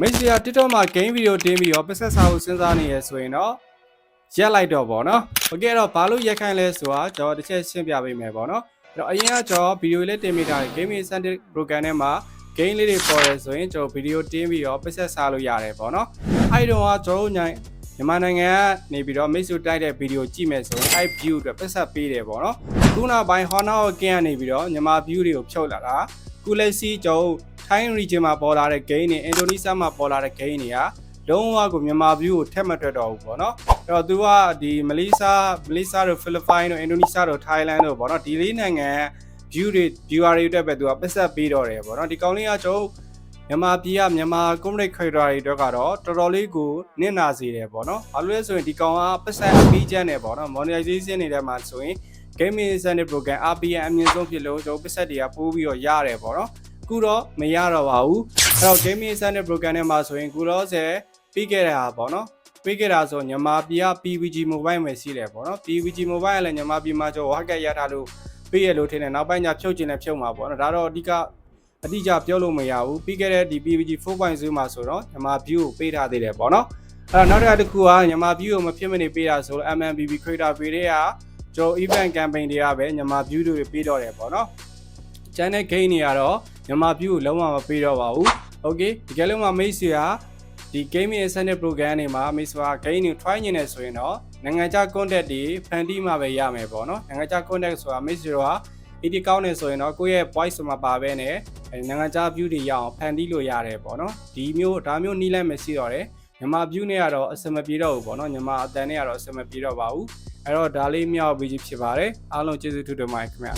မိတ်ဆွေက TikTok မှာ game video တင်ပြီးတော့ပတ်သက်စာကိုစဉ်းစားနေရဆိုရင်တော့ရက်လိုက်တော့ဗောနော်။ Okay အဲ့တော့ဘာလို့ရက်ခိုင်းလဲဆိုတာကျွန်တော်တစ်ချက်ရှင်းပြပေးမယ်ဗောနော်။အဲ့တော့အရင်ကကျွန်တော် video လေးတင်မိတာ gaming incentive program ထဲမှာ game လေးတွေပေါ်ရဲဆိုရင်ကျွန်တော် video တင်ပြီးတော့ပတ်သက်စာလို့ရတယ်ဗောနော်။အဲ့တော့ကကျွန်တော်ည မြန်မာနိုင်ငံကနေပြီးတော့မိတ်ဆွေတိုက်တဲ့ video ကြည့်မယ်ဆိုရင်အဲ့ view အတွက်ပတ်သက်ပေးတယ်ဗောနော်။ခုနောက်ပိုင်း Honor ကင်းကနေပြီးတော့မြန်မာ view တွေကိုဖြုတ်လာတာ။ကုလက်စီကျွန်တော်ထိုင်း region မှာပေါ်လာတဲ့ game တွေအင်ဒိုနီးရှားမှာပေါ်လာတဲ့ game တွေကလုံးဝကိုမြန်မာ view ကိုထက်မတွက်တော့ဘူးပေါ့နော်အဲ့တော့သူကဒီမလေးရှားမလေးရှားတို့ဖိလစ်ပိုင်တို့အင်ဒိုနီးရှားတို့ထိုင်းလန်တို့ပေါ့နော်ဒီလေးနိုင်ငံ view တွေ viewer တွေအတွက်ပဲသူကပတ်သက်ပေးတော့တယ်ပေါ့နော်ဒီကောင်လေးကကျွန်တော် မြန်မာပြည်ကမြန်မာ community creator တွေအတွက်ကတော့တော်တော်လေးကိုနစ်နာစေတယ်ပေါ့နော်ဘာလို့လဲဆိုရင်ဒီကောင်ကပတ်သက်အပြီးကျန်းတယ်ပေါ့နော် monetization တွေထဲမှာဆိုရင် gaming incentive program RPM အမြင့်ဆုံးဖြစ်လို့ကျွန်တော်ပတ်သက်တွေကပိုးပြီးတော့ရတယ်ပေါ့နော်အခုတော့မရတော့ပါဘူးအဲ့တော့ gaming incentive program ထဲမှာဆိုရင်ခုတော့ဆယ်ပြီးခဲ့တာပေါ့နော်ပြီးခဲ့တာဆိုမြန်မာပြည်က PVG mobile မှာရှိတယ်ပေါ့နော် PVG mobile ကလည်းမြန်မာပြည်မှာကျွန်တော် hack ရထားလို့ပြီးရလို့ထင်တယ်နောက်ပိုင်းကျဖြုတ်ကျင်လည်းဖြုတ်မှာပေါ့နော်ဒါတော့အဓိက အတိအကျပြောလို့မရဘူးပြီးခဲ့တဲ့ဒီ PVG 4.0မှာဆိုတော့မြန်မာ view ကိုပေးထားသေးတယ်ပေါ့နော်အဲ့တော့နောက်တစ်ခုကမြန်မာ view ကိုမဖြစ်မနေပေးတာဆိုတော့ MMBB creator ပေးတဲ့ကကျွန်တော် event campaign တွေကပဲမြန်မာ view တွေပေးတော့တယ်ပေါ့နော်ကျန်တဲ့ gain တွေကတော့မြန်မာ view ကိုလုံးဝမပေးတော့ပါဘူး okay ဒီကလေးမှာမိတ်ဆွေကဒီ gaming incentive program တွေမှာမိတ်ဆွေက gain တွေ try နေတယ်ဆိုရင်တော့နိုင်ငံခြား content တွေဖန်တီးမှပဲရမယ်ပေါ့နော်နိုင်ငံခြား content ဆိုတာမိတ်ဆွေတို့က AD ကောင်းနေဆိုရင်တော့ကိုယ့်ရဲ့ voice မှာပါပဲနဲ့နိုင်ငံခြား view တွေရအောင်ဖန်တီးလို့ရတယ်ပေါ့နော်ဒီမျိုးဒါမျိုးနီးလိုက်မရှိတော့တယ်မြန်မာ view နဲ့ကတော့အဆင်မပြေတော့ဘူးပေါ့နော်မြန်မာအတန်နဲ့ကတော့အဆင်မပြေတော့ပါဘူးအဲ့တော့ဒါလေးမြောက်ပြီးဖြစ်ပါတယ်အားလုံးကျေးဇူးထူးတင်ပါတယ်ခင်ဗျာ